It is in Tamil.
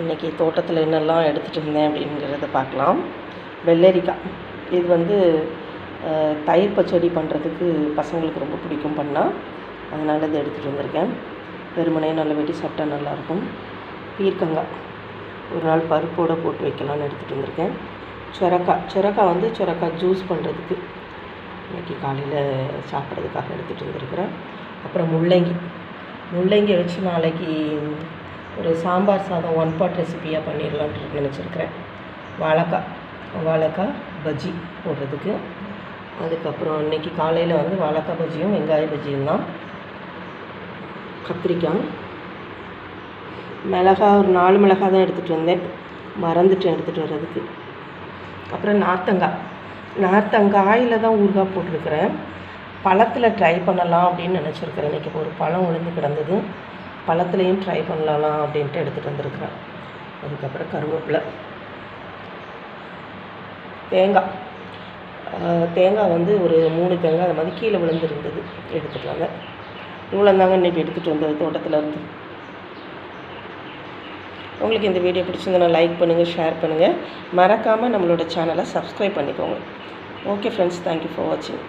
இன்றைக்கி தோட்டத்தில் என்னெல்லாம் எடுத்துகிட்டு இருந்தேன் அப்படிங்கிறத பார்க்கலாம். வெள்ளரிக்காய் இது வந்து தயிர் பச்சடி பண்ணுறதுக்கு பசங்களுக்கு ரொம்ப பிடிக்கும் பண்ணால் அதனால் இதை எடுத்துகிட்டு வந்திருக்கேன். வெறுமனே நல்லா வெட்டி சாப்பிட்டா நல்லாயிருக்கும். பீர்க்கங்காய் ஒரு நாள் பருப்போடு போட்டு வைக்கலாம்னு எடுத்துகிட்டு வந்திருக்கேன். சுரக்காய் சுரக்காய் வந்து சுரக்காய் ஜூஸ் பண்ணுறதுக்கு இன்றைக்கி காலையில் சாப்பிட்றதுக்காக எடுத்துகிட்டு வந்திருக்கிறேன். அப்புறம் முள்ளங்கி. முள்ளங்கி வச்சு நாளைக்கு ஒரு சாம்பார் சாதம் ஒன் பாட் ரெசிபியாக பண்ணிடலான்ட்டு நினச்சிருக்கிறேன். வாழைக்காய் வாழைக்காய் பஜ்ஜி போடுறதுக்கு. அதுக்கப்புறம் இன்றைக்கி காலையில் வந்து வாழைக்காய் பஜ்ஜியும் வெங்காய பஜ்ஜியும் தான். கத்திரிக்காய். மிளகா ஒரு நாலு மிளகா தான் எடுத்துகிட்டு வந்தேன். மறந்துட்டேன் எடுத்துகிட்டு வர்றதுக்கு. அப்புறம் நார்த்தங்காய். நார்த்தங்காயில் தான் ஊறுகாய் போட்டிருக்கிறேன். பழத்தில் ட்ரை பண்ணலாம் அப்படின்னு நினச்சிருக்கிறேன். இன்றைக்கி ஒரு பழம் விழுந்து கிடந்தது. பழத்துலேயும் ட்ரை பண்ணலாம் அப்படின்ட்டு எடுத்துகிட்டு வந்திருக்கிறேன். அதுக்கப்புறம் கருவேப்பிலை தேங்காய். தேங்காய் வந்து ஒரு மூணு தேங்காய் அது மாதிரி கீழே விழுந்துருந்தது. எடுத்துகிட்டு வந்தேன். இவ்வளோ தாங்க இன்றைக்கி எடுத்துகிட்டு வந்தது தோட்டத்தில் இருந்து. உங்களுக்கு இந்த வீடியோ பிடிச்சிருந்தனா லைக் பண்ணுங்கள் ஷேர் பண்ணுங்கள் மறக்காமல் நம்மளோட சேனலை சப்ஸ்கிரைப் பண்ணிக்கோங்க. ஓகே ஃப்ரெண்ட்ஸ் தேங்க்யூ ஃபார் வாட்சிங்